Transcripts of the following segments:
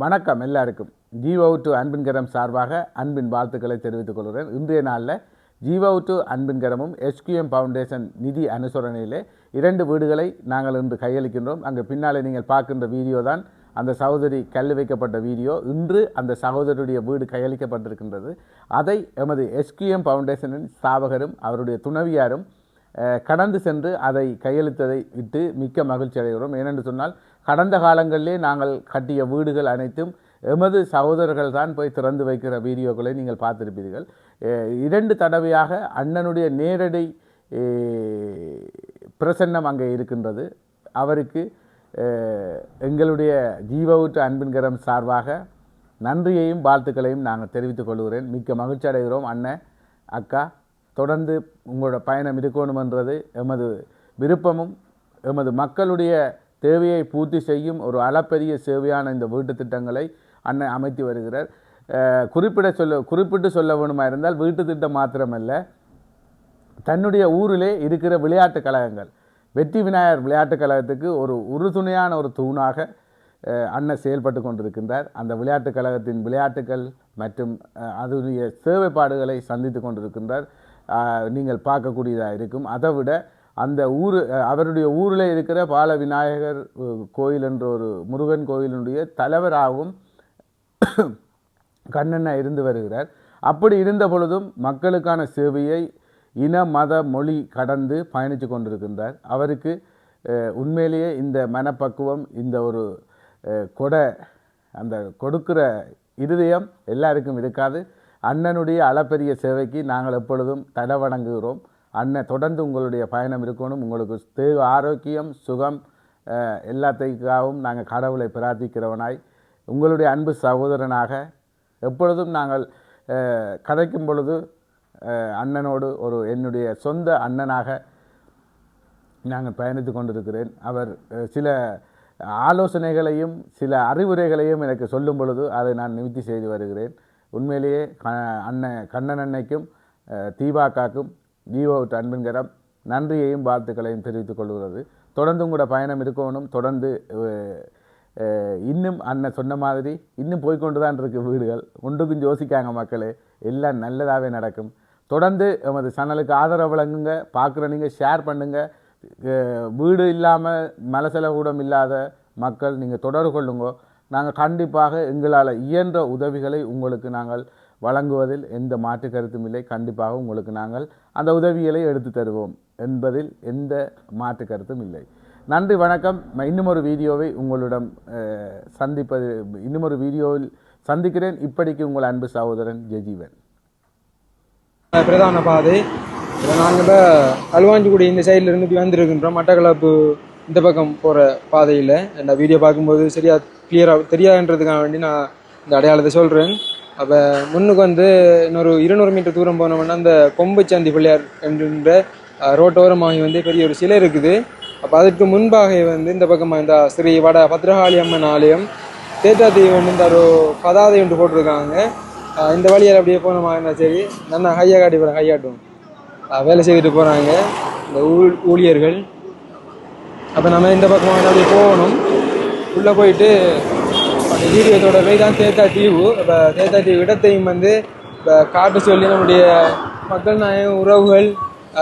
வணக்கம் எல்லாருக்கும். GO to அன்பின்கரம் சார்பாக அன்பின் வாழ்த்துக்களை தெரிவித்துக் கொள்கிறேன். இன்றைய நாளில் ஜீவோ டு அன்பின்கரமும் எஸ்கியூஎம் ஃபவுண்டேஷன் நிதி அனுசரணையிலே இரண்டு வீடுகளை நாங்கள் இன்று கையளிக்கின்றோம். அங்கே பின்னாலே நீங்கள் பார்க்கின்ற வீடியோ தான் அந்த சகோதரி கல் வைக்கப்பட்ட வீடியோ. இன்று அந்த சகோதரியுடைய வீடு கையளிக்கப்பட்டிருக்கின்றது. அதை எமது எஸ்கியூஎம் ஃபவுண்டேஷனின் ஸ்தாபகரும் அவருடைய துணவியாரும் கடந்து சென்று அதை கையெழுத்ததை விட்டு மிக்க மகிழ்ச்சி அடைகிறோம். ஏனென்று சொன்னால் கடந்த காலங்களிலே நாங்கள் கட்டிய வீடுகள் அனைத்தும் எமது சகோதரர்கள் தான் போய் திறந்து வைக்கிற வீடியோக்களை நீங்கள் பார்த்துருப்பீர்கள். இரண்டு தடவையாக அண்ணனுடைய நேரடி பிரசன்னம் அங்கே இருக்கின்றது. அவருக்கு எங்களுடைய ஜீவவுற்று அன்பின்கரம் சார்பாக நன்றியையும் வாழ்த்துக்களையும் நாங்கள் தெரிவித்துக் கொள்கிறேன். மிக்க மகிழ்ச்சி அடைகிறோம் அண்ணன் அக்கா. தொடர்ந்து உங்களோட பயணம் இருக்கணுமென்றது எமது விருப்பமும் எமது மக்களுடைய தேவையை பூர்த்தி செய்யும் ஒரு அளப்பெரிய சேவையான இந்த வீட்டு திட்டங்களை அண்ணன் அமைத்து வருகிறார். குறிப்பிட சொல்ல குறிப்பிட்டு சொல்ல வேணுமா இருந்தால் வீட்டு திட்டம் மாத்திரமல்ல. தன்னுடைய ஊரிலே இருக்கிற விளையாட்டுக் கழகங்கள் வெற்றி விநாயகர் விளையாட்டுக் கழகத்துக்கு ஒரு உறுதுணையான ஒரு தூணாக அன்னை அண்ணன் செயல்பட்டு கொண்டிருக்கின்றார். அந்த விளையாட்டுக் கழகத்தின் விளையாட்டுகள் மற்றும் அதனுடைய சேவைப்பாடுகளை சந்தித்து கொண்டிருக்கின்றார். நீங்கள் பார்க்கக்கூடியதாக இருக்கும். அதை விட அந்த ஊர் அவருடைய ஊரில் இருக்கிற பால விநாயகர் கோயில் என்ற ஒரு முருகன் கோயிலினுடைய தலைவராகவும் கண்ணண்ணா இருந்து வருகிறார். அப்படி இருந்த பொழுதும் மக்களுக்கான சேவையை இன மத மொழி கடந்து பயணித்து கொண்டிருக்கின்றார். அவருக்கு உண்மையிலேயே இந்த மனப்பக்குவம் இந்த ஒரு கொடை அந்த கொடுக்கிற இருதயம் எல்லாருக்கும் இருக்காது. அண்ணனுடைய அளப்பெரிய சேவைக்கு நாங்கள் எப்பொழுதும் தலை வணங்குகிறோம். அண்ணன் தொடர்ந்து உங்களுடைய பயணம் இருக்கணும். உங்களுக்கு தேவ ஆரோக்கியம் சுகம் எல்லாத்தைக்காகவும் எல்லாத்துக்காகவும் நாங்கள் கடவுளை பிரார்த்திக்கிறவனாய் உங்களுடைய அன்பு சகோதரனாக எப்பொழுதும் நாங்கள் கதைக்கும் பொழுது அண்ணனோடு ஒரு என்னுடைய சொந்த அண்ணனாக நாங்கள் பயணித்து கொண்டிருக்கிறேன். அவர் சில ஆலோசனைகளையும் சில அறிவுரைகளையும் எனக்கு சொல்லும் பொழுது அதை நான் நிவர்த்தி செய்து வருகிறேன். உண்மையிலேயே க அண்ணன் கண்ணன் அன்னைக்கும் தீபாக்காக்கும் தீபாக்காக்கும் ஜீவோ அன்பின்கரம் நன்றியையும் வாழ்த்துக்களையும் தெரிவித்துக் கொள்கிறது. தொடர்ந்து உங்களோட பயணம் இருக்கணும். தொடர்ந்து இன்னும் அண்ணன் சொன்ன மாதிரி இன்னும் போய்கொண்டு தான் இருக்குது வீடுகள். ஒன்றுக்கும் யோசிக்காங்க மக்களே. எல்லாம் நல்லதாகவே நடக்கும். தொடர்ந்து எமது சேனலுக்கு ஆதரவு வழங்குங்க. பார்க்குற நீங்கள் ஷேர் பண்ணுங்கள் வீடு இல்லாமல் மலசெலவுடம் இல்லாத மக்கள் நீங்கள் தொடர்பு கொள்ளுங்க. நாங்கள் கண்டிப்பாக எங்களால் இயன்ற உதவிகளை உங்களுக்கு நாங்கள் வழங்குவதில் எந்த மாற்று கருத்தும் இல்லை. கண்டிப்பாக உங்களுக்கு நாங்கள் அந்த உதவிகளை எடுத்து தருவோம் என்பதில் எந்த மாற்று கருத்தும் இல்லை. நன்றி வணக்கம். இன்னுமொரு இன்னும் ஒரு வீடியோவை உங்களிடம் சந்திப்பது இன்னும் ஒரு வீடியோவில் சந்திக்கிறேன். இப்படிக்கு உங்கள் அன்பு சகோதரன் ஜெஜீவன். பிரதான பாதை. நாங்கள் இப்போ அல்வாஞ்சிக்குடி இந்த சைடில் இருந்து இப்படி வந்திருக்கின்றோம். மட்டக்களப்பு இந்த பக்கம் போகிற பாதையில். இந்த வீடியோ பார்க்கும்போது சரியாக கிளியராக தெரியாதுன்றதுக்காக வேண்டி நான் இந்த அடையாளத்தை சொல்கிறேன் அப்போ முன்னுக்கு வந்து இன்னொரு இருநூறு மீட்டர் தூரம் போனோம்னா அந்த கொம்புச்சந்தி பிள்ளையார் என்கின்ற ரோட்டோரமாகி வந்து பெரிய ஒரு சிலை இருக்குது. அப்போ அதற்கு முன்பாக வந்து இந்த பக்கமாக இந்த ஸ்ரீ வட பத்ரகாளி அம்மன் ஆலயம் தேட்டாத்தீவு வந்து இந்த ஒரு பதாதை ஒன்று போட்டிருக்காங்க. இந்த வழியால் அப்படியே போனோமா சரி நல்லா ஹையா காட்டி போகிறேன் ஹையாட்டும். வேலை செய்துட்டு போகிறாங்க இந்த ஊழ் ஊழியர்கள். அப்போ நம்ம இந்த பக்கமாக அப்படியே போகணும். உள்ளே போயிட்டு அந்த வீடியோ தான் தேத்தா தீவு. இப்போ தேத்தா தீவு இடத்தையும் வந்து இப்போ காட்ட சொல்லி நம்முடைய மக்கள் நாயகம் உறவுகள்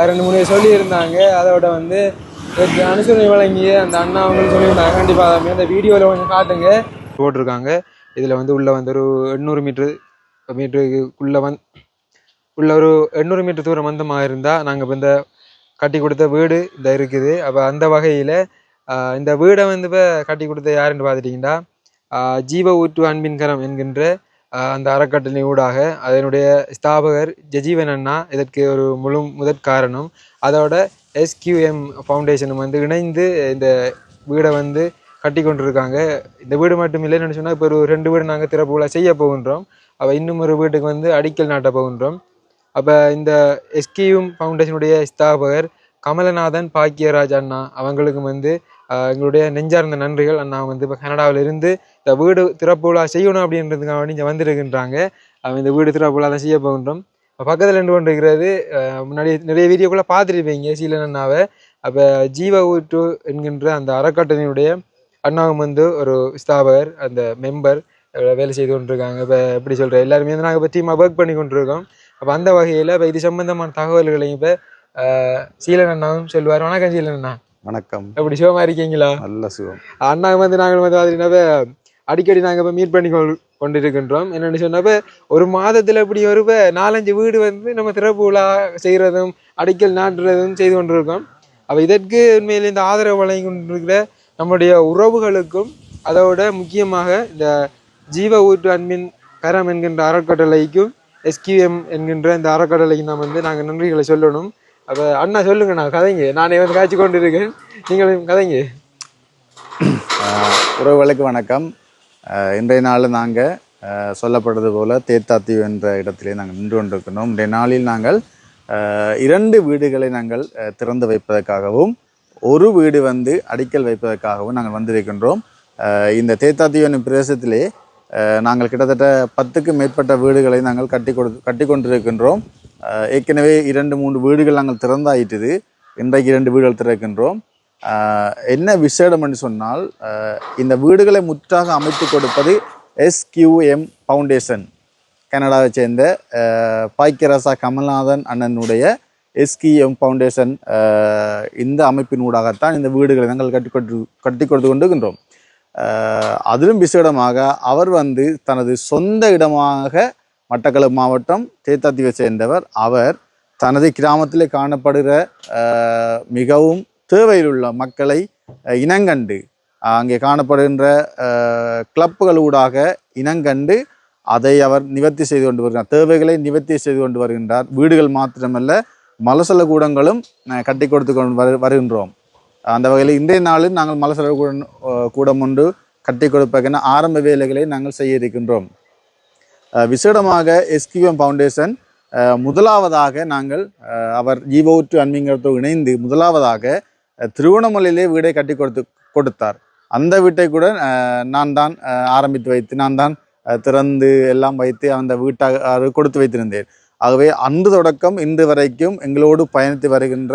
ரெண்டு மூணு சொல்லியிருந்தாங்க. அதோட வந்து அனுசரணை வழங்கிய அந்த அண்ணா அவங்களும் சொல்லியிருந்தாங்க. கண்டிப்பாக அந்த வீடியோவில் கொஞ்சம் காட்டுங்க. போட்டிருக்காங்க. இதில் வந்து உள்ளே வந்து ஒரு எண்ணூறு மீட்ரு மீட்டருக்குள்ளே வந் உள்ள ஒரு எண்ணூறு மீட்டர் தூரம் வந்தமாக இருந்தால் நாங்கள் இப்போ இந்த கட்டி கொடுத்த வீடு இந்த இருக்குது. அப்போ அந்த வகையில் இந்த வீடை வந்து இப்போ கட்டி கொடுத்த யாருன்னு பார்த்துட்டிங்கன்னா ஜீவ ஊற்று அன்பின்கரம் என்கின்ற அந்த அறக்கட்டளை ஊடாக அதனுடைய ஸ்தாபகர் ஜஜீவன் அண்ணா இதற்கு ஒரு முழு முதற் காரணம். அதோட எஸ்கியூஎம் ஃபவுண்டேஷனும் வந்து இணைந்து இந்த வீடை வந்து கட்டி கொண்டிருக்காங்க. இந்த வீடு மட்டும் இல்லைன்னு சொன்னால் இப்போ ஒரு ரெண்டு வீடு நாங்கள் திறப்புகளை செய்ய போகின்றோம். அப்போ இன்னும் ஒரு வீட்டுக்கு வந்து அடிக்கல் நாட்ட போகின்றோம். அப்போ இந்த எஸ்கியூஎம் ஃபவுண்டேஷனுடைய ஸ்தாபகர் கமலநாதன் பாக்கியராஜ் அண்ணா அவங்களுக்கும் வந்து எங்களுடைய நெஞ்சார்ந்த நன்றிகள். அண்ணா வந்து இப்போ கனடாவில் இருந்து இந்த வீடு திறப்பு விழா செய்யணும் அப்படின்றதுக்காக வேண்டி இங்கே வந்திருக்கின்றாங்க. அவங்க இந்த வீடு திறப்பு விழா தான் செய்ய போகின்றோம். பக்கத்தில் நின்று கொண்டு இருக்கிறது முன்னாடி நிறைய வீடியோக்குள்ளே பார்த்துருப்பீங்க சீலன் அண்ணாவை. அப்போ ஜீவ ஊற்று என்கின்ற அந்த அறக்கட்டளையினுடைய அண்ணாவும் வந்து ஒரு ஸ்தாபகர் அந்த மெம்பர் வேலை செய்து கொண்டிருக்காங்க. இப்போ எப்படி சொல்கிறேன் எல்லாருமே வந்து நாங்கள் இப்போ டீமாக ஒர்க் பண்ணி கொண்டிருக்கோம். அப்போ அந்த வகையில் இப்போ இது சம்பந்தமான தகவல்களையும் இப்போ சீலன் அண்ணாவும் சொல்லுவார். வணக்கம் சீலன் அண்ணா. வணக்கம். எப்படி சுகமா இருக்கீங்களா? நல்ல சுகம். அண்ணா வந்து நாங்கள் வந்து பார்த்தீங்கன்னா அடிக்கடி நாங்கள் இப்போ மீட் பண்ணி கொள் கொண்டிருக்கின்றோம். என்னென்னு சொன்னப்ப ஒரு மாதத்தில் இப்படி ஒரு நாலஞ்சு வீடு வந்து நம்ம திறப்பு விழா செய்கிறதும் அடிக்கல் நாட்டுறதும் செய்து கொண்டிருக்கோம். அப்போ இதற்கு உண்மையில் இந்த ஆதரவு வழங்கி கொண்டிருக்கிற நம்முடைய உறவுகளுக்கும் அதோட முக்கியமாக இந்த ஜீவ ஊற்று அன்பின் கரம் என்கின்ற அறக்கட்டளைக்கும் எஸ்கியூஎம் என்கின்ற இந்த அறக்கட்டளைக்கு நாம் வந்து நாங்கள் நன்றிகளை சொல்லணும். அப்போ அண்ணா சொல்லுங்க நான் கதைங்க. நானே வந்து காய்ச்சி கொண்டு இருக்கேன் நீங்களும் கதைங்க. உறவுகளுக்கு வணக்கம். இன்றைய நாள் நாங்கள் சொல்லப்படுறது போல் தேத்தாத்தீவு என்ற இடத்திலே நாங்கள் நின்று கொண்டிருக்கிறோம் இன்றைய நாளில் நாங்கள் இரண்டு வீடுகளை நாங்கள் திறந்து வைப்பதற்காகவும் ஒரு வீடு வந்து அடிக்கல் வைப்பதற்காகவும் நாங்கள் வந்திருக்கின்றோம். இந்த தேத்தாத்தீவு என்னும் பிரதேசத்திலே நாங்கள் கிட்டத்தட்ட பத்துக்கு மேற்பட்ட வீடுகளை நாங்கள் கட்டி கொடு கட்டி கொண்டிருக்கின்றோம். ஏற்கனவே இரண்டு மூன்று வீடுகள் நாங்கள் திறந்தாயிட்டுது. இன்றைக்கு இரண்டு வீடுகள் திறக்கின்றோம். என்ன விசேடம் என்று சொன்னால் இந்த வீடுகளை முற்றாக அமைத்து கொடுப்பது எஸ்கியூஎம் ஃபவுண்டேஷன் கனடாவை சேர்ந்த ஆஹ் பாய்க்கரசா கமல்நாதன் அண்ணனுடைய எஸ்கிஎம் ஃபவுண்டேஷன் இந்த அமைப்பினூடாகத்தான் இந்த வீடுகளை நாங்கள் கட்டி கொண்டு கட்டி கொடுத்து கொண்டுகின்றோம் அதிலும் விசேடமாக அவர் வந்து தனது சொந்த இடமாக மட்டக்களப்பு மாவட்டம் தேத்தாத்தீவை சேர்ந்தவர். அவர் தனது கிராமத்திலே காணப்படுகிற மிகவும் தேவையில் உள்ள மக்களை இனங்கண்டு. அங்கே காணப்படுகின்ற கிளப்புகளூடாக இனங்கண்டு அதை அவர் நிவர்த்தி செய்து கொண்டு வருகிறார். தேவைகளை நிவர்த்தி செய்து கொண்டு வருகின்றார். வீடுகள் மாத்திரமல்ல மலசல கூடங்களும் கட்டி கொடுத்து கொண்டு வரு வருகின்றோம். அந்த வகையில் இன்றைய நாளில் நாங்கள் மலசல கூட கூடம் ஒன்று கட்டி கொடுப்பதற்கான ஆரம்ப வேலைகளை நாங்கள் செய்ய இருக்கின்றோம். விசேடமாக எஸ்கியூஎம் ஃபவுண்டேஷன் முதலாவதாக நாங்கள் அவர் அவர் ஜீவோற்று அன்பிங்கிறதோடு இணைந்து முதலாவதாக திருவண்ணாமலையிலே வீடை கட்டி கொடுத்து கொடுத்தார். அந்த வீட்டை கூட நான் தான் ஆரம்பித்து வைத்து நான் தான் திறந்து எல்லாம் வைத்து அந்த வீட்டாக கொடுத்து வைத்திருந்தேன். ஆகவே அன்று தொடக்கம் இன்று வரைக்கும் எங்களோடு பயணித்து வருகின்ற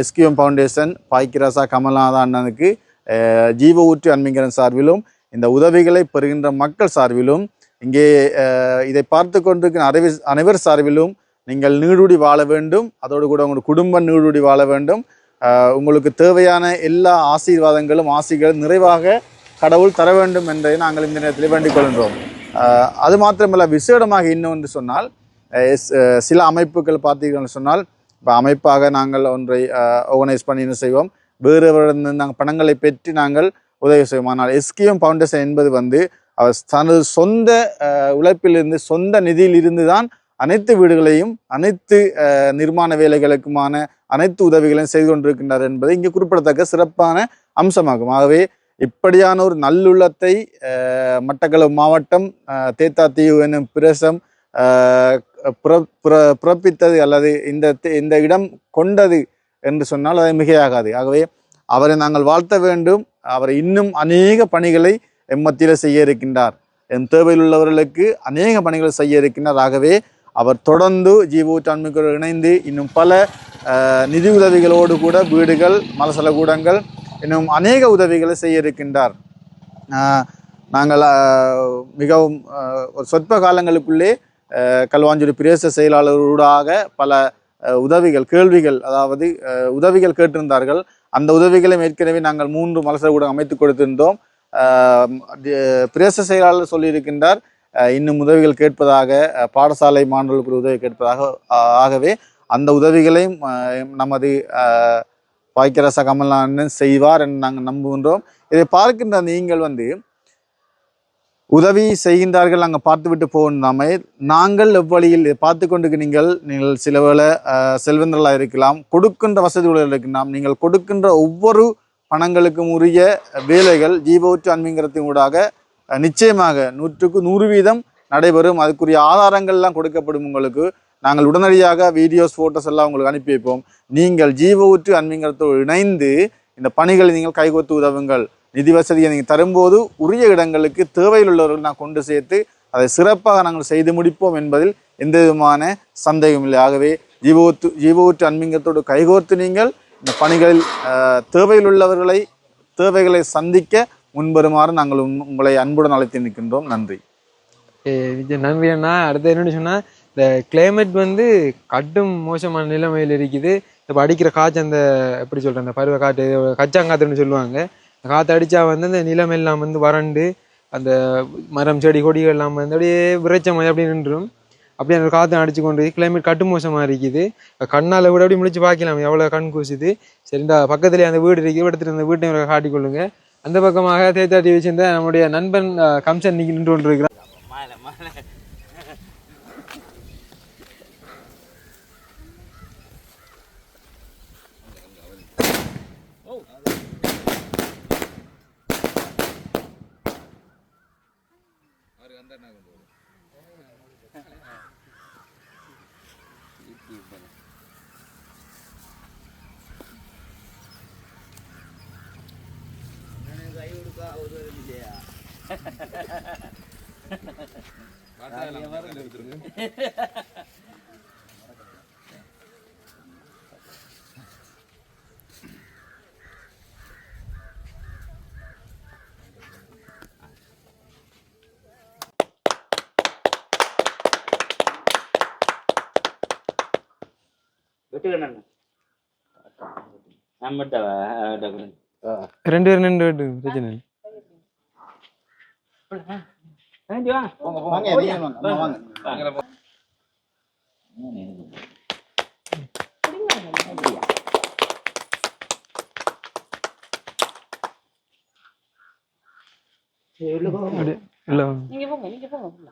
எஸ்கியூஎம் ஃபவுண்டேஷன் பாய்கிராசா கமல்நாத அண்ணனுக்கு ஜீவ ஊற்று அன்மிங்கரன் சார்பிலும் இந்த உதவிகளை பெறுகின்ற மக்கள் சார்பிலும் இங்கே இதை பார்த்து கொண்டிருக்கிற அனைவர் அனைவர் சார்பிலும் நீங்கள் நீடுடி வாழ வேண்டும். அதோடு கூட உங்கள் குடும்பம் நீடுடி வாழ வேண்டும். உங்களுக்கு தேவையான எல்லா ஆசீர்வாதங்களும் ஆசைகளும் நிறைவாக கடவுள் தர வேண்டும் என்பதை நாங்கள் இந்த நேரத்தில் வேண்டிக் கொள்கின்றோம். அது மாத்திரமல்ல விசேடமாக இன்னொன்று சொன்னால் எஸ்- சில அமைப்புகள் பார்த்தீர்கள் சொன்னால் இப்போ அமைப்பாக நாங்கள் ஒன்றை ஆர்கனைஸ் பண்ணி என்ன செய்வோம்? வேறுவரிடம் நாங்கள் பணங்களை பெற்று நாங்கள் உதவி செய்வோம். ஆனால் எஸ்கிஎம் ஃபவுண்டேஷன் என்பது வந்து அவர் தனது சொந்த உழைப்பிலிருந்து சொந்த நிதியிலிருந்து தான் அனைத்து வீடுகளையும் அனைத்து நிர்மாண வேலைகளுக்குமான அனைத்து உதவிகளையும் செய்து கொண்டிருக்கின்றார் என்பது இங்கே குறிப்பிடத்தக்க சிறப்பான அம்சமாகும். ஆகவே இப்படியான ஒரு நல்லுள்ளத்தை மட்டக்களவு மாவட்டம் தேத்தாத்தீவு என்னும் பிரசம் அஹ், புற- பிறப்பித்தது அல்லது இந்த இந்த இடம் கொண்டது என்று சொன்னால் அது மிகையாகாது. ஆகவே அவரை நாங்கள் வாழ்த்த வேண்டும். அவர் இன்னும் அநேக பணிகளை எம்மத்தியில் செய்ய இருக்கின்றார். என் தேவையில் உள்ளவர்களுக்கு அநேக பணிகளை செய்ய இருக்கின்றார். ஆகவே அவர் தொடர்ந்து ஜீவூட்டாண்மைக்குள் இணைந்து இன்னும் பல நிதி உதவிகளோடு கூட வீடுகள் மலசல கூடங்கள் இன்னும் அநேக உதவிகளை செய்ய இருக்கின்றார். நாங்கள் மிகவும் ஒரு சொற்ப காலங்களுக்குள்ளே கல்வாஞ்சூரி பிரேச பிரதேச செயலாளரோடாக பல உதவிகள் கேள்விகள் அதாவது உதவிகள் கேட்டிருந்தார்கள். அந்த உதவிகளை ஏற்கனவே நாங்கள் மூன்று மலசல கூடம் அமைத்து கொடுத்திருந்தோம். பிரேச பிரதேச செயலாளர் சொல்லியிருக்கின்றார் இன்னும் உதவிகள் கேட்பதாக பாடசாலை மாணவர்களுக்கு உதவி கேட்பதாக ஆகவே அந்த உதவிகளையும் நமது அஹ், பாய்க்கரச கமல்நாதன் செய்வார் என்று நாங்கள் நம்புகின்றோம். இதை பார்க்கின்ற நீங்கள் வந்து உதவி செய்கின்றார்கள் நாங்கள் பார்த்துவிட்டு போகாமே நாங்கள் எவ்வழியில் பார்த்து கொண்டு நீங்கள் நீங்கள் சில வேளை அஹ், செல்வந்தர்களாக இருக்கலாம் கொடுக்கின்ற வசதிகள் இருக்கலாம் நீங்கள் கொடுக்கின்ற ஒவ்வொரு பணங்களுக்கும் உரிய வேலைகள் ஜீவோற்று அன்பிங்கிறத்தின் ஊடாக நிச்சயமாக நூற்றுக்கு நூறு வீதம் நடைபெறும். அதுக்குரிய ஆதாரங்கள்லாம் கொடுக்கப்படும் உங்களுக்கு. நாங்கள் உடனடியாக வீடியோஸ் ஃபோட்டோஸ் எல்லாம் உங்களுக்கு அனுப்பி வைப்போம். நீங்கள் ஜீவ ஊற்று அன்பிங்கிறதோடு இணைந்து இந்த பணிகளை நீங்கள் கைகோத்து உதவுங்கள். நிதி வசதியை நீங்கள் தரும்போது உரிய இடங்களுக்கு தேவையில் உள்ளவர்கள் நான் கொண்டு சேர்த்து அதை சிறப்பாக நாங்கள் செய்து முடிப்போம் என்பதில் எந்த விதமான சந்தேகம் இல்லை. ஆகவே ஜீவூத்து ஜீவூற்று அன்பிங்கத்தோடு கைகோர்த்து நீங்கள் இந்த பணிகளில் தேவையில் உள்ளவர்களை தேவைகளை சந்திக்க முன்வருமாறு நாங்கள் உங்களை அன்புடன் அழைத்து நிற்கின்றோம். நன்றி. விஜய் நன்றி அண்ணா. அடுத்து என்னன்னு சொன்னா இந்த கிளைமேட் வந்து கடும் மோசமான நிலைமையில் இருக்குது. இப்போ அடிக்கிற காற்று அந்த எப்படி சொல்றேன் அந்த பருவ காற்று கச்சாங்காத்துன்னு சொல்லுவாங்க. காற்று அடிச்சா வந்து அந்த நிலம் எல்லாம் வந்து வறண்டு அந்த மரம் செடி கொடிகள் எல்லாம் வந்து அப்படியே விரைச்ச மாதிரி அப்படியே நின்றும். அப்படியே அந்த காற்று அடிச்சு கொண்டு கிளைமேட் கட்டு மோசமாக இருக்குது. கண்ணால் கூட அப்படி முடிச்சு பார்க்கலாம் எவ்வளோ கண் கூசுது. சரிண்டா பக்கத்துலேயே அந்த வீடு இருக்குது எடுத்துட்டு அந்த வீட்டை காட்டிக்கொள்ளுங்க அந்த பக்கமாக தேத்தாட்டி சேர்ந்த நம்முடைய நண்பன் கம்சன் நின்று நின்று கொண்டிருக்கிறார். வெட்டுக்கண்ணா ரெண்டு பேரும் நின்று விட்டு பிரச்சனை இல்லை வாங்கி வா வாங்க வாங்க அப்படி இல்லை நீங்க போங்க நீங்க போங்க உள்ள.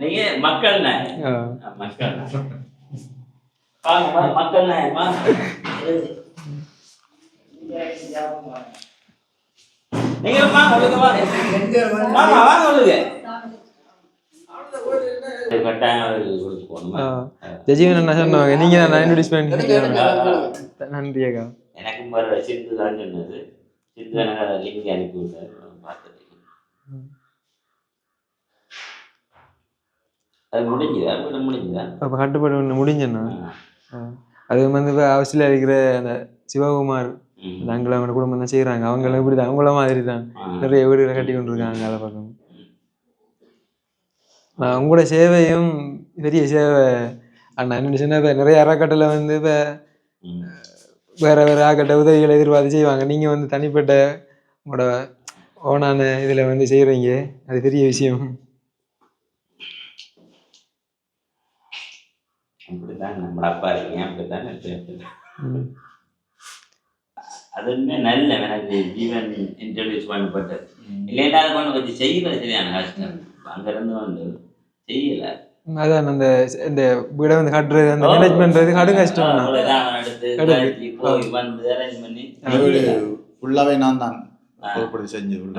நீங்க மக்கள். மக்கள் நீங்க. ஜெஜீவன் என்ன சொன்னாங்க. இன்ட்ரடியூஸ் பண்ணி நன்றி அக்கா. எனக்கும் வர சிந்து தான் சொன்னது சிந்து எனக்கு லிங்க் அனுப்பி விட்டார் பார்த்துட்டு அது முடிஞ்சுதா? வீடு முடிஞ்சுதா? அப்போ கட்டுப்பாடு ஒன்று முடிஞ்சண்ணா. அது வந்து இப்போ அவசியில் இருக்கிற அந்த சிவகுமார் ம். நாங்களும் அவங்க குடும்பம் தான் செய்கிறாங்க அவங்களும் இப்படி தான் அவங்கள மாதிரி தான். நிறைய வீடுகளை கட்டி கொண்டு இருக்காங்க அதை பக்கம் உங்களோட சேவையும் பெரிய சேவை. அண்ணா என்ன சொன்னா இப்போ நிறைய அறக்கட்டளை வந்து இப்போ. வேற வேற ஆக்கட்ட உதவிகளை எதிர்பார்த்து செய்வாங்க. நீங்கள் வந்து தனிப்பட்ட உங்களோட ஓனான இதில் வந்து செய்கிறீங்க அது பெரிய விஷயம். அப்படித்தான் நம்ம அப்பா இருக்கீங்க. அப்படித்தான். ம். அதுவுமே நல்ல எனக்கு ஜீவன் இன்ட்ரடியூஸ் பண்ணப்பட்டது. இல்லைன்னா அது கொண்டு வச்சு செய்யறது சரியான கஷ்டம். அங்கிருந்து வந்து செய்யல. அதான் அந்த இந்த வீடை வந்து கட்டுறது அந்த மேனேஜ் பண்ணுறது கடும் கஷ்டம். ஃபுல்லாவே நான் தான் ஆ. பொறுப்படுத்தி செஞ்சது உள்ள.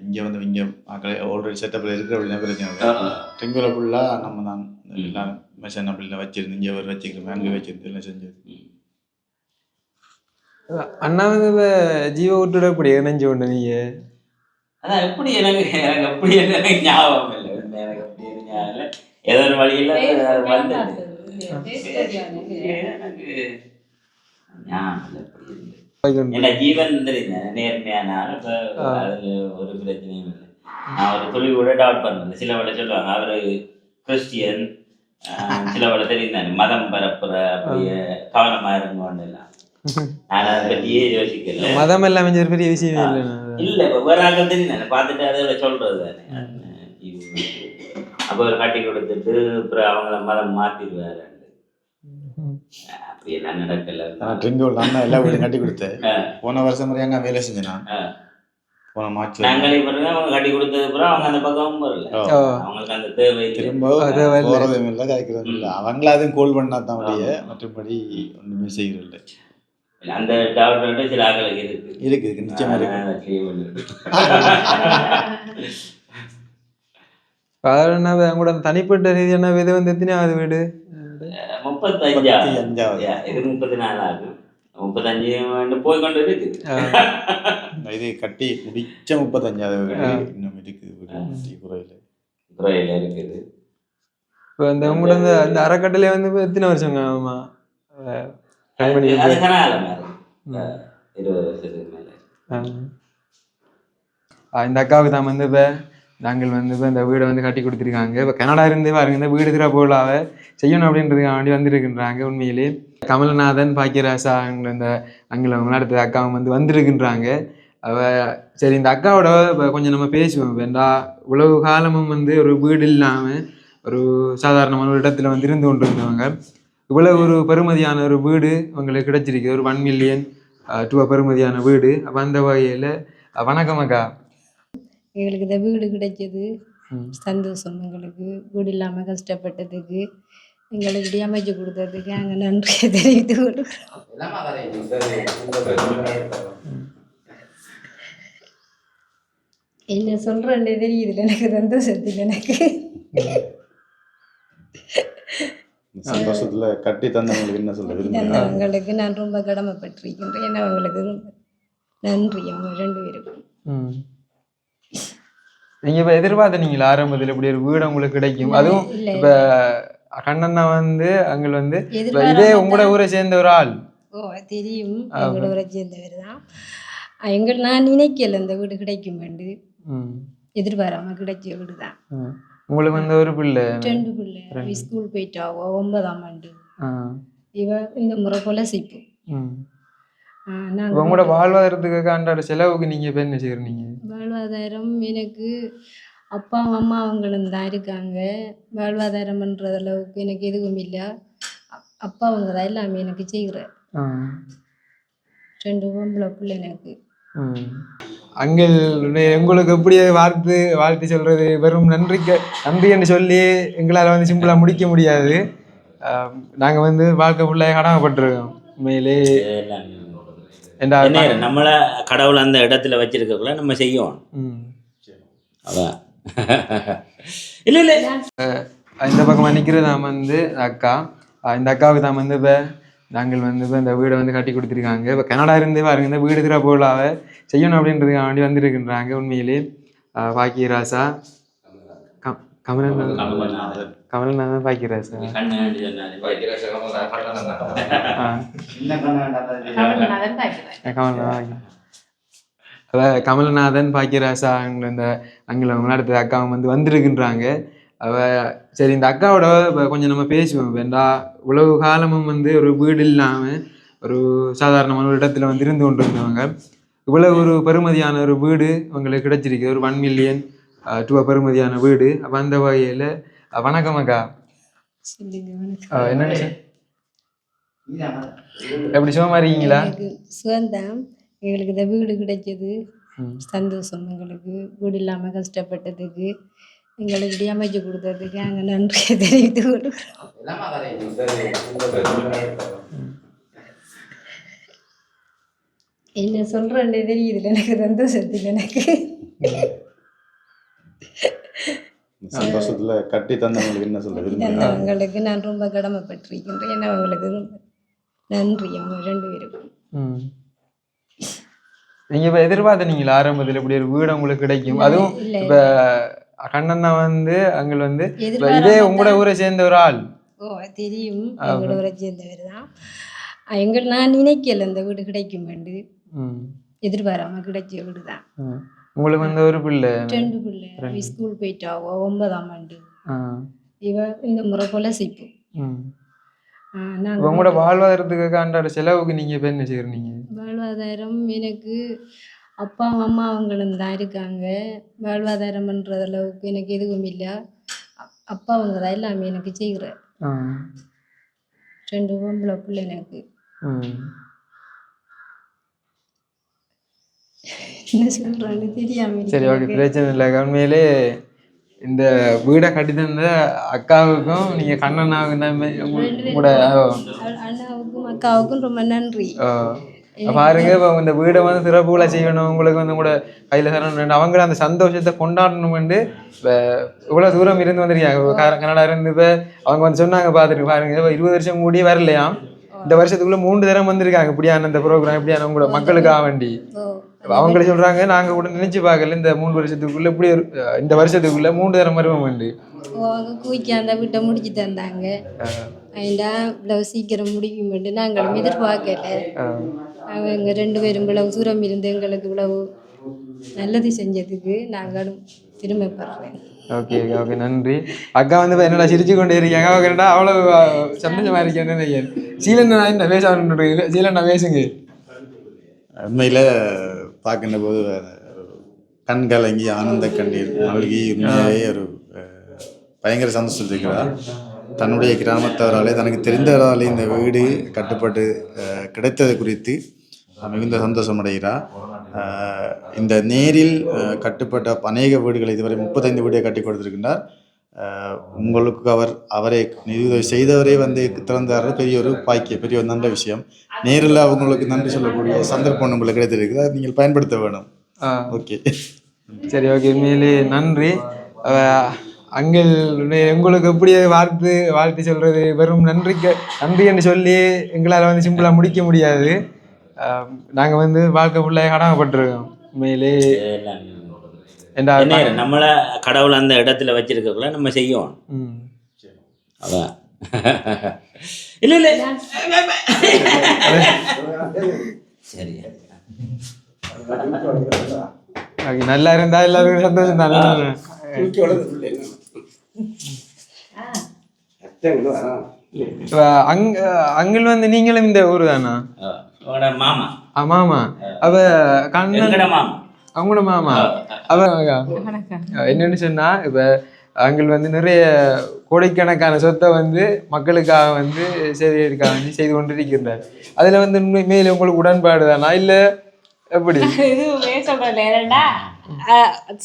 இங்க வந்து இங்க மக்களை ஆல்ரெடி செட்டப்ல இருக்கிற அப்படின்னா பிரச்சனை ஆ. இல்லை ட்ரிங்குல ஃபுல்லா நம்ம தான். எல்லாம் மிஷன் அப்படிலாம் வச்சிருந்து இங்கே ஒரு வச்சுக்கிறோம் அங்கே வச்சிருந்து எல்லாம் செஞ்சது. அண்ணா வந்து இப்போ ஜீவ விட்டுட இப்படி இணைஞ்சு கொண்டு நீங்கள் அதான் எப்படி எனக்கு எனக்கு எப்படி எனக்கு ஞாபகம் ஏதோ ஒரு வழியில இல்லை இருந்து என்ன ஜீவன் தெரியுங்க நேர்மையான ஒரு பிரச்சனையும் இல்லை. நான் ஒரு துளி கூட டவுட் பண்ணல. சில வேலை சொல்லுவாங்க அவரு கிறிஸ்டியன் சில வேலை தெரியும் மதம் பரப்புற அப்படியே கவனமா இருங்கன்னு எல்லாம். நான் அதை பத்தியே யோசிக்கல. மதம் எல்லாம் ஒரு பெரிய விஷயமே இல்ல இப்ப வேற ஆட்கள் தெரியும் பார்த்துட்டு அதை சொல்றது தானே. அப்ப ஒரு கட்டி கொடுத்துட்டு அப்புறம் அவங்கள மதம் மாத்திடுவாரு அப்படி எல்லாம் நடக்கல. நான் ட்ரிங்குல தான் எல்லா வீடும் கட்டி கொடுத்தேன் ஆ. போன வருஷம் முறை அங்கே வேலை செஞ்சேன். போன மார்ச் நாங்களே பிறகு அவங்க கட்டி கொடுத்தது அப்புறம் அவங்க அந்த பக்கமும் வரல. அவங்களுக்கு அந்த தேவை. திரும்ப. போறதும் இல்லை கதைக்கிறதும் இல்லை. அவங்கள அதையும் கோல் பண்ணா தான் வழிய மற்றபடி ஒன்றுமே செய்கிறது இல்லை அந்த டாக்டர் சில ஆட்களுக்கு இருக்கு. இருக்கு இருக்கு. நிச்சயமா இருக்கு. அதனால என்ன கூட தனிப்பட்ட ரீதியான இது வந்து எத்தனையாவது வீடு? முப்பத்தஞ்சாவது. இது முப்பத்தி நாலாவது முப்பத்தஞ்சு போய் கொண்டு இது கட்டி முடிச்ச முப்பத்தஞ்சாவது வீடு. இன்னும் இருக்குது குறையில. குறையில இருக்குது. இப்போ இந்த உங்களோட இந்த இந்த அறக்கட்டளை வந்து இப்ப எத்தனை வருஷங்க ஆமா இந்த அக்காவுக்கு தான் வந்து இப்போ நாங்கள் வந்து இப்போ இந்த வீடை வந்து கட்டி கொடுத்துருக்காங்க. இப்போ கனடா இருந்து பாருங்க இந்த வீடு திரா போலாவ செய்யணும் அப்படின்றதுக்காக வேண்டி வந்திருக்கின்றாங்க உண்மையிலே. கமலநாதன் பாக்கியராசா இந்த அங்கே நடத்த அக்காவும் வந்து வந்திருக்கின்றாங்க. அவ சரி இந்த அக்காவோட இப்போ கொஞ்சம் நம்ம பேசுவோம். வேண்டா உழவு காலமும் வந்து ஒரு வீடு இல்லாமல் ஒரு சாதாரணமான ஒரு இடத்துல வந்து இருந்து கொண்டு இருந்தவங்க இவ்வளவு ஒரு பெருமதியான ஒரு வீடு அவங்களுக்கு கிடைச்சிருக்கு. ஒரு ஒன் மில்லியன் டூ பெருமதியான வீடு. அப்போ அந்த வகையில் வணக்கம் அக்கா. எங்களுக்கு இந்த வீடு கிடைச்சது. சந்தோஷம் எங்களுக்கு. வீடு இல்லாமல் கஷ்டப்பட்டதுக்கு எங்களுக்கு இப்படி அமைச்சு கொடுத்ததுக்கு நாங்கள் நன்றியை தெரிவித்து கொள்கிறோம். என்ன சொல்கிறேன்னு தெரியுதுல எனக்கு சந்தோஷத்தில் எனக்கு. சந்தோஷத்துல கட்டி தந்தவங்களுக்கு என்ன சொல்ல அவங்களுக்கு நான் ரொம்ப கடமைப்பட்டிருக்கின்றேன். அவங்களுக்கு ரொம்ப நன்றி அவங்க ரெண்டு பேருக்கும். ம். நீங்க இப்ப எதிர்பார்த்தீங்களா ஆரம்பத்தில் இப்படி ஒரு வீடு உங்களுக்கு கிடைக்கும். அதுவும் இப்ப கண்ணண்ணா வந்து அங்க வந்து இதே உங்களோட ஊரை சேர்ந்த ஒரு ஆள். ஓ தெரியும். எங்களோட ஊரை சேர்ந்தவர் தான். எங்கள் நான் நினைக்கல இந்த வீடு கிடைக்கும் வேண்டு எதிர்பாராம கிடைச்ச வீடு தான். உங்களுக்கு வந்து ஒரு பிள்ளை. ரெண்டு பிள்ளை. ஸ்கூல் போயிட்டாவோ ஒன்பதாம் ஆண்டு. இவ இந்த முறை போல சிப்பு உங்களோட வாழ்வாதாரத்துக்கு அன்றாட செலவுக்கு நீங்க என்ன செய்யறீங்க? வாழ்வாதாரம் எனக்கு அப்பா அம்மா அவங்களும் தான் இருக்காங்க. வாழ்வாதாரம் பண்ணுற அளவுக்கு எனக்கு எதுவும் இல்லை. அப்பா அவங்க தான் எல்லாமே எனக்கு செய்கிற ஆ, ரெண்டு பொம்பளை பிள்ளை எனக்கு. ம். அங்கிள் உங்களுக்கு எப்படி வாழ்த்து வாழ்த்து சொல்றது? வெறும் நன்றிக்கு நன்றி என்று சொல்லி எங்களால் வந்து சிம்பிளாக முடிக்க முடியாது. ஆம், நாங்க வந்து வாழ்க்கை ஃபுல்லாக கடமைப்பட்டிருக்கோம். உண்மையிலே. என்ன நம்மள கடவுள் அந்த இடத்துல வச்சிருக்கக்குள்ள நம்ம செய்யணும். அதான். இல்ல இல்ல. இந்த பக்கம் நிற்கிறது தான் வந்து அக்கா. இந்த அக்காவுக்கு தான் வந்து இப்போ நாங்கள் வந்து இப்போ இந்த வீடை வந்து கட்டி கொடுத்துருக்காங்க. இப்போ கனடா இருந்து பாருங்க இந்த வீடு திரா போலாவ செய்யணும் அப்படின்றதுக்காக வேண்டி வந்திருக்கின்றாங்க உண்மையிலே. பாக்கியராசா. கமலநாதன். பாக்கியராசா கண்ணு வேண்டி சொன்னாரு ஆ. கமல்நாதன் அதான் கமலநாதன் பாக்கியராசா அவங்க இந்த அங்கே நடத்த அக்காவும் வந்து வந்திருக்கின்றாங்க. அவ சரி இந்த அக்காவோட இப்ப கொஞ்சம் நம்ம பேசுவோம். வேண்டா உழவு காலமும் வந்து ஒரு வீடு இல்லாமல் ஒரு சாதாரணமான ஒரு இடத்துல வந்து இருந்து கொண்டு இருந்தவங்க இவ்வளவு ஒரு பெருமதியான ஒரு வீடு அவங்களுக்கு கிடைச்சிருக்கு. ஒரு ஒன் மில்லியன் டூ பெருமதியான வீடு அப்போ அந்த வகையில் வணக்கம் அக்கா. சொல்- எப்படி சுகமா இருக்கீங்களா? சுகந்தான் எங்களுக்கு இந்த வீடு கிடைச்சது. சந்தோஷம் எங்களுக்கு. வீடு இல்லாமல் கஷ்டப்பட்டதுக்கு. எங்களுக்கு அமைச்சு கொடுத்ததுக்கு நாங்கள் நன்றியை தெரிவித்து கொள்கிறோம். என்ன சொல்கிறேன்னு தெரியுதுல எனக்கு சந்தோஷத்தில் எனக்கு. சந்தோஷத்துல கட்டி தந்தவங்களுக்கு என்ன சொல்ல அவங்களுக்கு நான் ரொம்ப கடமைப்பட்டிருக்கின்றேன். அவங்களுக்கு ரொம்ப நன்றி. அவங்க ரெண்டு பேருக்கும். ம். நீங்க இப்ப எதிர்பார்த்தீங்களா ஆரம்பத்தில் இப்படி ஒரு வீடு உங்களுக்கு கிடைக்கும். அதுவும் இப்ப கண்ணண்ணா வந்து அங்க வந்து இதே உங்களோட ஊரை சேர்ந்த ஒரு ஆள். ஓ தெரியும். எங்களோட ஊரை சேர்ந்தவர் தான். எங்கள் நான் நினைக்கல இந்த வீடு கிடைக்கும் வேண்டு ம். எதிர்பாராம கிடைச்ச வீடு தான். உங்களுக்கு வந்து ஒரு பிள்ளை. ரெண்டு பிள்ளை. ஸ்கூல் போயிட்டாவோ ஒன்பதாம் ஆண்டு. இவ இந்த முறை போல சிப்பு உங்களோட வாழ்வாதாரத்துக்கு அன்றாட செலவுக்கு நீங்க இப்ப என்ன செய்யறீங்க? வாழ்வாதாரம் எனக்கு அப்பா அம்மா அவங்களும் தான் இருக்காங்க. வாழ்வாதாரம் பண்ணுற அளவுக்கு எனக்கு எதுவும் இல்லை. அப்பா அவங்க தான் எல்லாமே எனக்கு செய்கிற. ரெண்டு பொம்பளை பிள்ளை எனக்கு. என்ன சொல்கிறான்னு தெரியாம சரி ஓகே. பிரச்சனை இல்லை. உண்மையிலே இந்த வீடை கட்டி தந்த அக்காவுக்கும் நீங்க கண்ணண்ணாவுக்கும் தான். அ- அண்ணாவுக்கும் அக்காவுக்கும் ரொம்ப நன்றி. பாருங்க இப்போ இந்த வீடை வந்து சிறப்புகளை செய்யணும். உங்களுக்கு வந்து கூட கையில் தரணும் அவங்கள அந்த சந்தோஷத்தை கொண்டாடணும்னு இப்போ இவ்வளோ தூரம் இருந்து வந்திருக்காங்க. கனடா இருந்து இப்போ அவங்க வந்து சொன்னாங்க பார்த்துட்டு பாருங்க. இப்போ இருபது வருஷம் கூடி வரலையாம். இந்த வருஷத்துக்குள்ள மூன்று தரம் வந்திருக்காங்க. இப்படியான இந்த ப்ரோக்ராம் இப்படியான உங்களோட மக்களுக்காக வேண்டி. அவங்களே சொல்றாங்க நாங்க கூட நினைச்சு பார்க்கல. இந்த மூணு வருஷத்துக்குள்ள இப்படி இந்த வருஷத்துக்குள்ள மூன்று தரம் வருவோம் வேண்டி ஓ அவங்க கூய்க்கு அந்த வீட்டை முடிச்சு தந்தாங்க. அதுண்டா இவ்வளவு சீக்கிரம் முடிக்குமெண்டு நாங்களும் எதிர்பார்க்கல. அவங்க ரெண்டு பேரும் இவ்வளவு தூரம் இருந்து எங்களுக்கு இவ்வளவு நல்லது செஞ்சதுக்கு நாங்களும் பெருமைப்படுறேன் ஓகே ஓகே நன்றி. அக்கா வந்து இப்ப என்னடா சிரிச்சு கொண்டே இருக்காங்க அவங்க என்னடா அவ்வளவு அஹ், சந்தோஷமா இருக்கேன்னு நினைக்கிறேன். சீலன் என்ன பேச சீலன் பேசுங்க. உண்மையில் பார்க்கின்ற போது கண் கலங்கி ஆனந்த கண்ணீர் மல்கி உண்மையாகவே ஒரு பயங்கர சந்தோஷத்திருக்கிறார் தன்னுடைய கிராமத்தவராலே தனக்கு தெரிந்தவராலே இந்த வீடு கட்டுப்பட்டு கிடைத்தது குறித்து மிகுந்த சந்தோஷம் அடைகிறார். இந்த நேரில் கட்டுப்பட்ட அநேக வீடுகளை இதுவரை முப்பத்தைந்து வீடுகளை கட்டி கொடுத்திருக்கின்றார். உங்களுக்கு அவர் அவரை நிதியுதவி செய்தவரே வந்து திறந்தாரு பெரிய ஒரு பாக்கிய பெரிய ஒரு நல்ல விஷயம். நேரில் அவங்களுக்கு நன்றி சொல்லக்கூடிய சந்தர்ப்பம் உங்களுக்கு கிடைத்திருக்குது. அதை நீங்கள் பயன்படுத்த வேணும். ஆ. ஓகே. சரி ஓகே உண்மையிலே நன்றி. அங்கிள் உங்களுக்கு எப்படி வாழ்த்து வாழ்த்து சொல்றது? வெறும் நன்றிக்கு நன்றி என்று சொல்லி எங்களால் வந்து சிம்பிளாக முடிக்க முடியாது. அஹ், நாங்க வந்து வாழ்க்கை ஃபுல்லாக கடமைப்பட்டிருக்கோம். உண்மையிலே நம்மள கடவுள் அந்த இடத்துல வச்சிருக்கக்குள்ள நம்ம செய்யணும் ம். அதான். இல்ல இல்ல. சரி நல்லா இருந்தா எல்லாருக்கும் சந்தோஷம் தானே. இப்ப அங் அங்கிள் வந்து நீங்களும் இந்த ஊர் தானா? மாமா. ஆமாமா அவ கண்ணன் எங்கட மாமா? அவங்களோட மாமா. அவ அஹ் என்னன்னு சொன்னா இப்ப அங்கிள் வந்து நிறைய கோடிக்கணக்கான சொத்தை வந்து மக்களுக்காக வந்து சேவைக்காக வந்து செய்து கொண்டிருக்கின்றார். அதுல வந்து உண்மை- மேல உங்களுக்கு உடன்பாடு தானா? இல்ல எப்படி? இதுவுமே சொல்றேன் ஏன்னா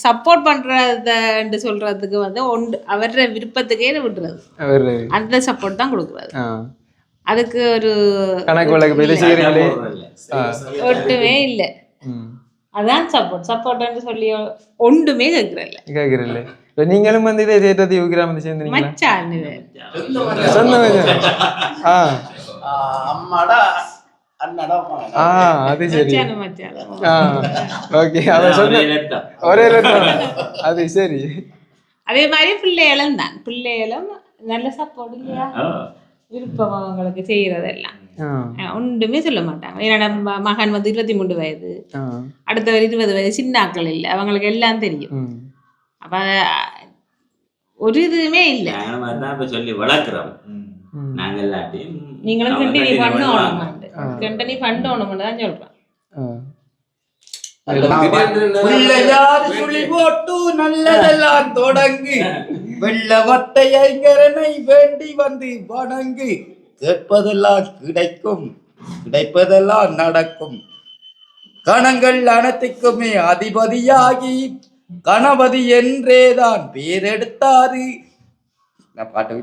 சப்போர்ட் பண்றதுன்னு சொல்றதுக்கு வந்து ஒன்று அவர விருப்பத்துக்கே விட்டுறது அவர் அந்த சப்போர்ட் தான் கொடுக்குறது. அதுக்கு ஒரு கணக்கு வழக்கு ஒட்டுமே இல்லை அதான் சப்போர்ட் சப்போர்ட்னு சொல்லி ஒன்றுமே கேட்கறதில்ல. கேட்குறீங்களே இப்ப நீங்களும் வந்து இதே சேட்டத்தி கிராமத்தை சொந்த மச்சான். ஆ. ஆ அது சரி. மச்சான் மச்சான். ஆ ஓகே. அவன் சொன்ன ஒரே. அது சரி. அதே மாதிரி பிள்ளைகளும் தான். பிள்ளைகளும் நல்ல சப்போர்ட் இல்லையா? ஆ. விருப்பம் அவங்களுக்கு செய்யறதெல்லாம். ஒன்றுமே சொல்ல மாட்டாங்க. ஏன்னா நம்ம மகன் வந்து இருபத்தி மூணு வயது. அடுத்தவர் இருபது வயது சின்ன ஆட்கள் இல்லை. அவங்களுக்கு எல்லாம் தெரியும். அப்ப ஒரு இதுவுமே இல்லை. இப்ப சொல்லி வளர்க்குறோம். நாங்க எல்லாத்தையும் நீங்களும் கண்டினியூ. பண்ணணும் கண்டினியூ பண்ணணும்னு தான் சொல்றேன் சுழி போட்டு நல்லதெல்லாம் தொடங்கு வெள்ள வட்டை ஐங்கரனை வேண்டி வந்து வணங்கு கேட்பதெல்லாம் கிடைக்கும் கிடைப்பதெல்லாம் நடக்கும். கணங்கள் அனைத்துக்குமே அதிபதியாகி கணபதி என்றேதான் பேரெடுத்தாரு. நான் பாட்டு